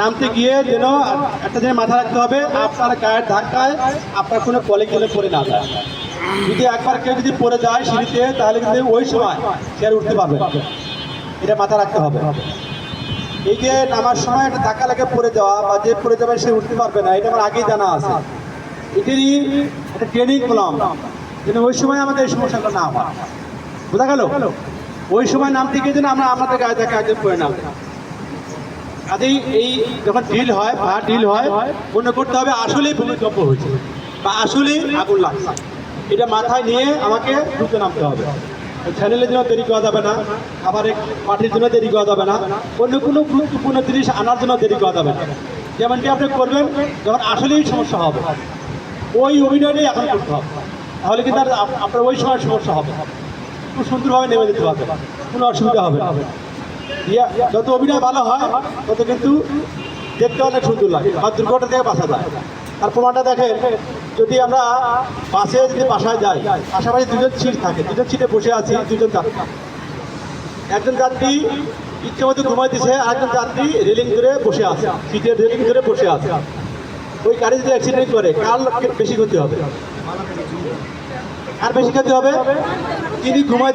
নামতে গিয়ে যেন একটা জিনিস মাথা রাখতে হবে, আপনার গায়ের ধাক্কায় আপনার কোনো কলে গেলে পড়ে না যায়। যদি একবার কেউ যদি পড়ে যায় সিঁড়িতে, তাহলে কিন্তু ওই সময় সে আর উঠতে পারবে। এটা মাথা রাখতে হবে। এই যে নামার সময় একটা ধাক্কা লাগে পড়ে যাওয়া, বা যে পড়ে যাবে সে উঠতে পারবে না, এটা আমার আগেই জানা আছে। এটারই একটা ট্রেনিং করলাম যেন ওই সময় আমাদের এই সমস্যাটা না হয়। বোঝা গেল? ওই সময় নামতে গিয়ে যেন আমরা আমাদের গায়ে দেখা একজন পড়ে না কাজেই এই যখন ডিল হয়, বা ডিল হয় মনে করতে হবে আসলেই ভূমিকম্প হয়েছে, বা আসলেই আগুন লাগছে। এটা মাথায় নিয়ে আমাকে দ্রুত নামতে হবে। চ্যানেলের জন্য দেরি করা যাবে না, খাবারের পাঠির জন্য দেরি করা যাবে না, অন্য কোনো গুরুত্বপূর্ণ জিনিস আনার জন্য দেরি করা যাবে না। যেমনটি আপনি করবেন, যখন আসলেই সমস্যা হবে, ওই অভিনয়টাই এখন করতে হবে। তাহলে কিন্তু আপনার ওই সময় সমস্যা হবে। খুব সুন্দরভাবে নেমে যেতে পারবে, কোনো অসুবিধা হবে না। যত অভিনয় ভালো হয়, তত কিন্তু দেখতে অনেক সুন্দর লাগে আর দুর্ঘটনা থেকে বাঁচা যায়। তার প্রমাণটা দেখেন, যদি আমরা বাসে যদি বাসায় যাই, পাশাপাশি দুজন সিট থাকে, দুজন সিটে বসে আছি, দুজন যাত্রী। একজন যাত্রী ইচ্ছে মতো ঘুমাইতেছে আরেকজন যাত্রী রেলিং ধরে বসে আছে, সিটের রেলিং ধরে বসে আছে। ওই গাড়ি যদি অ্যাক্সিডেন্ট করে, কার বেশি ক্ষতি হবে? আর বেশি ক্ষতি হবে? তিনি ঘুমাই